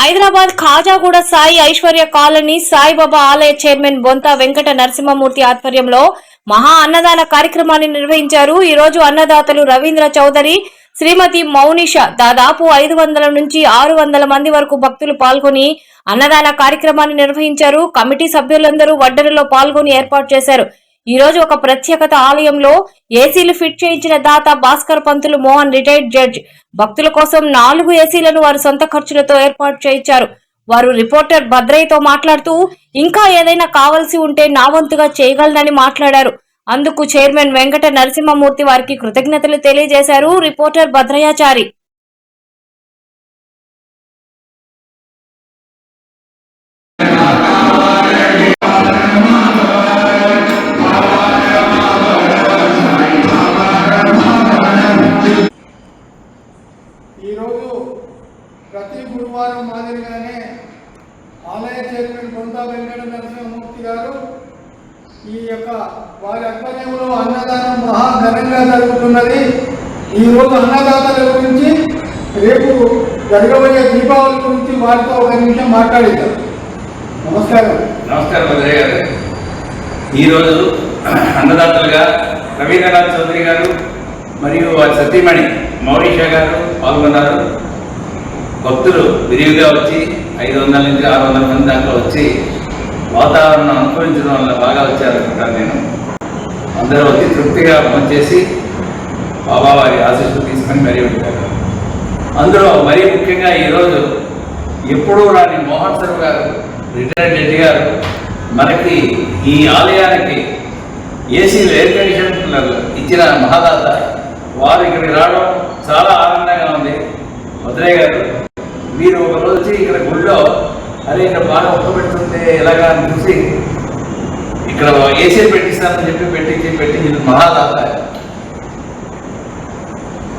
Hyderabad Khajaguda Sai Aishwarya colony Saibaba ఆలయ chairman బొంత వెంకట నరసింహమూర్తి ఆధ్వర్యంలో మహా అన్నదాన కార్యక్రమాన్ని నిర్వహించారు. ఈ రోజు అన్నదాతలు రవీంద్ర చౌదరి శ్రీమతి మౌనిష దాదాపు ఐదు వందల నుంచి ఆరు వందల మంది వరకు భక్తులు పాల్గొని అన్నదాన కార్యక్రమాన్ని నిర్వహించారు. కమిటీ సభ్యులందరూ వడ్డనలో పాల్గొని ఏర్పాటు చేశారు. ఈరోజు ఒక ప్రత్యేకత ఆలయంలో ఏసీలు ఫిట్ చేయించిన దాత భాస్కర్ పంతులు మోహన్ రిటైర్డ్ జడ్జ్. భక్తుల కోసం నాలుగు ఏసీలను వారి సొంత ఖర్చులతో ఏర్పాటు చేయించారు. వారు రిపోర్టర్ భద్రయ్యతో మాట్లాడుతూ ఇంకా ఏదైనా కావాల్సి ఉంటే నా వంతుగా చేయగలనని మాట్లాడారు. అందుకు చైర్మన్ వెంకట నరసింహమూర్తి వారికి కృతజ్ఞతలు తెలియజేశారు రిపోర్టర్ భద్రయాచారి. ప్రతి గురువారం మాదిరిగానే ఆలయ చైర్మన్ బొందా వెంకట నరసింహమూర్తి గారు ఈ యొక్క వారి ఆధ్వర్యంలో అన్నదానం మహా ఘనంగా జరుగుతున్నది. ఈ అన్నదాతల గురించి రేపు జరగబోయే దీపావళి గురించి వారితో ఒక నిమిషం మాట్లాడిద్దాం. నమస్కారం. నమస్కారం భద్రయ్య గారు. ఈరోజు అన్నదాతలుగా రవీంద్రనాథ్ చౌదరి గారు మరియు వారి సతీమణి మౌరీషా గారు పాల్గొన్నారు. భక్తులు విరివిగా వచ్చి ఐదు వందల నుంచి ఆరు వందల మంది దాకా వచ్చి వాతావరణం అనుభవించడం వల్ల బాగా వచ్చారనుకుంటాను నేను. అందరూ వచ్చి తృప్తిగా పనిచేసి బాబా వారి ఆశీస్సులు తీసుకొని మరీ ఉంటారు. అందులో మరీ ముఖ్యంగా ఈరోజు ఎప్పుడూ రాని మోహన్ సర్ గారు రిటైర్డ్ రెడ్డి గారు మనకి ఈ ఆలయానికి ఏసీ ఎయిర్ కండిషన్ ఇచ్చిన మహాదాత వారు ఇక్కడికి రావడం చాలా ఆనందంగా ఉంది. వదిలే గారు మీరు ఒకరోజు వచ్చి ఇక్కడ గుళ్ళో అరే ఇక్కడ బాగా ఒక్కబెడుతుంటే ఎలాగా? అని చూసి ఇక్కడ ఏసీ పెట్టిస్తానని చెప్పి పెట్టించి పెట్టించిన మహాదాత.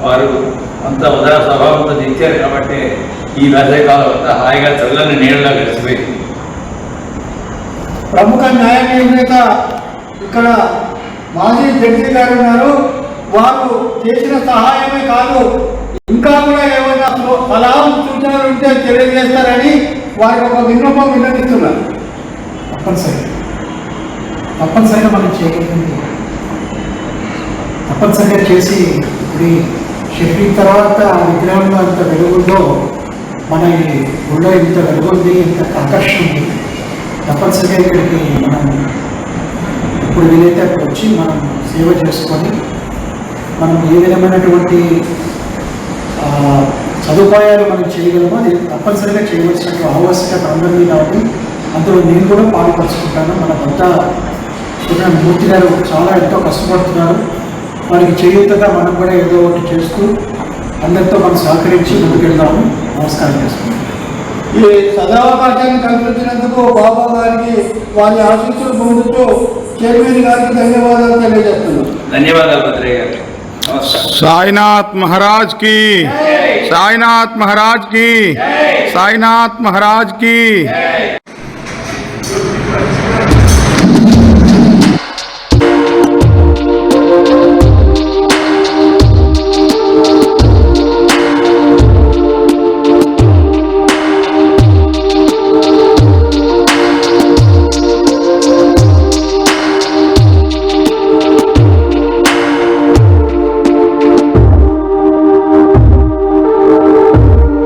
వారు అంత ఉదార స్వభావంతో దించారు కాబట్టి ఈ వేసవికాలం అంతా హాయిగా చల్లని నీళ్ళలో గడిచిపోయింది. ప్రముఖ న్యాయ నిర్ణేత ఇక్కడ మాజీ జడ్జి గారు ఉన్నారు. వారు చేసిన సహాయమే కాదు ఇంకా కూడా ఏమైనా సో- సూచనలు ఉంటే తెలియజేస్తారని వారికి ఒక విన్నపం విన్నవిస్తున్నారు. తప్పనిసరి. తప్పనిసరిగా మనం చేయగలిగింది తప్పనిసరిగా చేసి ఇప్పుడు చెప్పిన తర్వాత ఆ విగ్రహంలో అంత వెలుగుందో మన గుళ్ళో ఇంత వెలుగుంది ఇంత ఆకర్షణ ఉంది. తప్పనిసరిగా ఇక్కడికి మనం ఇప్పుడు వీలైతే అక్కడ వచ్చి మనం సేవ చేసుకొని మనం ఏ విధమైనటువంటి సదుపాయాలు మనం చేయగలమో? అది తప్పనిసరిగా చేయవలసినటువంటి ఆవశ్యకత అందరి మీద ఉంది అందులో నేను కూడా పాల్పంచుకుంటాను. మన వద్ద చూడండి మూర్తి గారు చాలా ఎంతో కష్టపడుతున్నారు. వారికి చేయూతగా మనం కూడా ఏదో ఒకటి చేస్తూ అందరితో మనం సహకరించి ముందుకెళ్దాము. నమస్కారం చేసుకుంటాం ఈ సదావకాశాన్ని కల్పించినందుకు బాబా గారికి వారి ఆశీస్సులు పొందుతూ చైర్మన్ గారికి ధన్యవాదాలు తెలియజేస్తున్నాను ధన్యవాదాలు భద్రయ్య గారు. साईनाथ महाराज की। साईनाथ महाराज की। साईनाथ महाराज की।